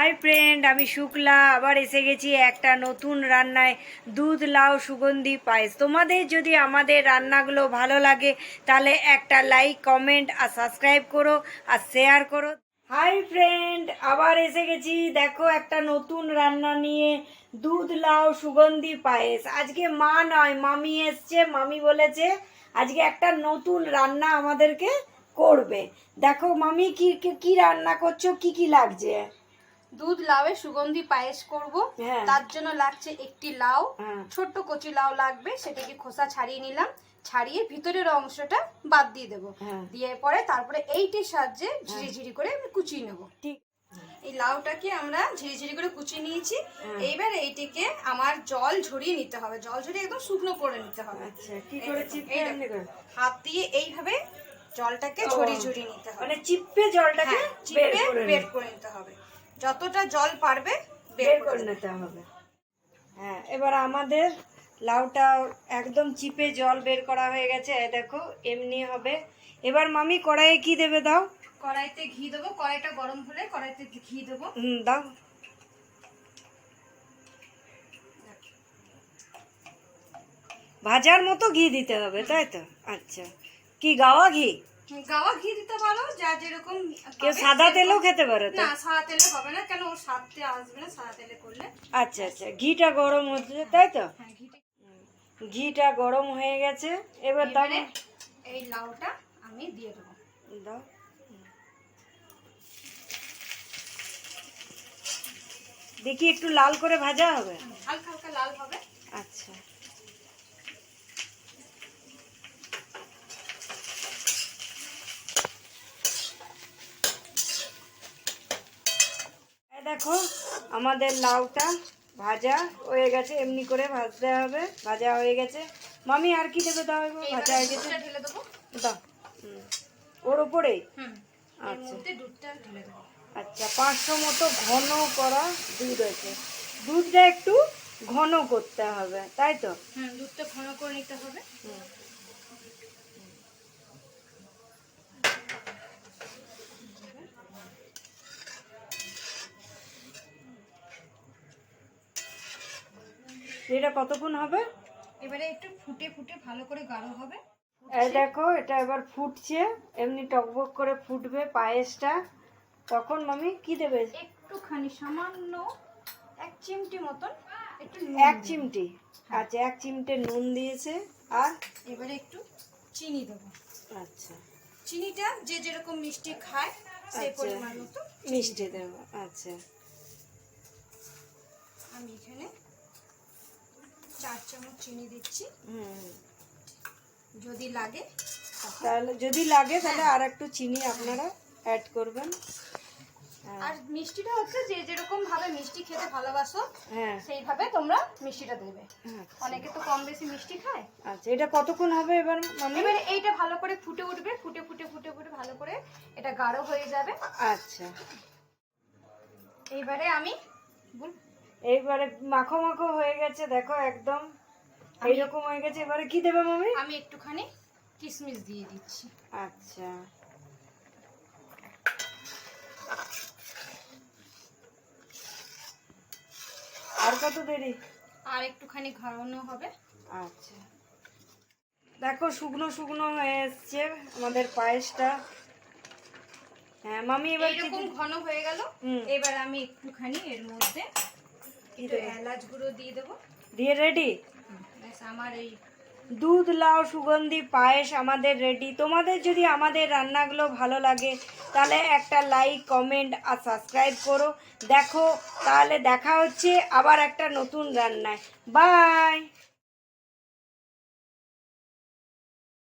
Hi friend, আমি শুক্লা। আবার এসে গেছি একটা নতুন রান্নায় দুধ, লাউ, সুগন্ধি, পায়েস। তোমাদের যদি আমাদের রান্নাগুলো ভালো লাগে, তাহলে একটা লাইক, কমেন্ট আর সাবস্ক্রাইব করো আর শেয়ার করো। হাই ফ্রেন্ড, আবার এসে গেছি। দেখো একটা নতুন রান্না নিয়ে দুধ, লাউ, সুগন্ধি, পায়েস। আজকে মা নয়, মামি এসছে। মামি বলেছে, আজকে একটা নতুন রান্না আমাদেরকে করবে। দেখো মামি, কি, কি- রান্না করছ? কি কি লাগছে? দুধ লাউয়ের সুগন্ধি পায়েস করব। হ্যাঁ। তার জন্য লাগছে একটি লাউ। হ্যাঁ। ছোট্ট কচি লাউ লাগবে সেটাকে খোসা ছাড়িয়ে নিলাম। ছাড়িয়ে ভিতরের অংশটা বাদ দিয়ে দেবো। হ্যাঁ। দিয়ে পরে তারপরে এইটির সাহায্যে ঝিরি ঝিরি করে আমি কুচিয়ে নেব। ঠিক। এই লাউটাকে আমরা ঝিরি ঝিরি করে কুচিয়ে নিয়েছি। এইবার এইটিকে আমার জল ঝরিয়ে নিতে হবে। জল ঝরিয়ে একদম শুকনো করে নিতে হবে। আচ্ছা? হাত দিয়ে এইভাবে জলটাকে ঝরিয়ে ঝরিয়ে নিতে হবে। মানে চিপে জলটাকে চিপে বের করে নিতে হবে। যতটা জল পারবে বের করে নিতে হবে। হ্যাঁ এবার আমাদের লাউটা একদম চিপে জল বের করা হয়ে গেছে দেখো এমনি হবে। এবার মামি কড়াইয়ে কি দেবে দাও? কড়াইতে ঘি দেবো কড়াইটা গরম হলে কড়াইতে ঘি দেবো। হুম দাও। ভাজার মতো ঘি দিতে হবে তাই তো? আচ্ছা। কি গাওয়া ঘি? গাওয়া ঘি দিতে পারো যা যেরকম কেউ সাদা তেলও খেতে পারে না সাদা তেলে হবে না কেন ওর স্বাদতে আসবে না সাদা তেলে করলে। আচ্ছা আচ্ছা ঘিটা গরম হচ্ছে তাই তো? হ্যাঁ ঘিটা ঘিটা গরম হয়ে গেছে এবার দাও। এই লাউটা আমি দিয়ে দেবো। দাও। দেখি একটু লাল করে ভাজা হবে? হালকা হালকা লাল হবে। আচ্ছা। দেখো আমাদের লাউটা ভাজা হয়ে গেছে এমনি করে ভাজতে হবে ভাজা হয়ে গেছে। মামি আর কি দেবে দাও ভাজা হয়ে গেছে। দাও। ওর ওপরে আচ্ছা। আচ্ছা পাঁচশো মতো ঘন করা দুধ আছে। দুধটা একটু ঘন করতে হবে তাই তো? দুধটা ঘন করে নিতে হবে। এটা কতক্ষণ হবে? এবারে একটু ফুটে ফুটে ভালো করে গাঢ় হবে। এই দেখো এটা এবার ফুটছে। এমনি টকবক করে ফুটবে পায়েসটা। তখন মামি কি দেবে? একটুখানি সামান্য এক চিমটি মতন একটু এক। চিমটি। আচ্ছা এক চিমটে নুন দিয়েছে। আর? এবারে একটু চিনি দেবো। আচ্ছা। চিনিটা যে যেরকম মিষ্টি খায় সেই আচ্ছা। পরিমাণ মতো মিষ্টি দেবো আচ্ছা। আমি এখানে চার চামচ চিনি দিচ্ছি। হুম। যদি লাগে। তাহলে যদি লাগে তাহলে আর একটু চিনি আপনারা অ্যাড করবেন। হ্যাঁ, আর মিষ্টিটা হচ্ছে যে যেরকম ভাবে মিষ্টি খেতে ভালোবাসো হ্যাঁ। সেইভাবে তোমরা মিষ্টিটা দেবে। অনেকে তো কম বেশি মিষ্টি খায়। আচ্ছা এটা কতক্ষণ হবে এবার মামি এবারে এইটা ভালো করে ফুটে উঠবে ফুটে ফুটে ফুটে ফুটে ভালো করে এটা গাঢ় হয়ে যাবে। আচ্ছা। এইবারে আমি এইবারে মাখো মাখো হয়ে গেছে দেখো একদম। এইরকম হয়ে গেছে এবারে কি দেবে মামি? আমি একটুখানি কিশমিশ দিয়ে দিচ্ছি। আচ্ছা। আর কত দেরি? আর একটুখানি ঘাড়ানো হবে। আচ্ছা। দেখো শুকনো শুকনো হয়ে এসছে আমাদের পায়েসটা। হ্যাঁ মামি এবার দি- ঘন হয়ে গেল। এবার আমি একটুখানি এর মধ্যে একটু এলাচ গুঁড়ো দিয়ে দেবো। দিয়ে রেডি আমার এই দুধ লাউ সুগন্ধি পায়েস আমাদের রেডি তোমাদের যদি আমাদের রান্নাগুলো ভালো লাগে তাহলে একটা লাইক কমেন্ট আর সাবস্ক্রাইব করো। দেখো তাহলে দেখা হচ্ছে আবার একটা নতুন রান্নায়। বাই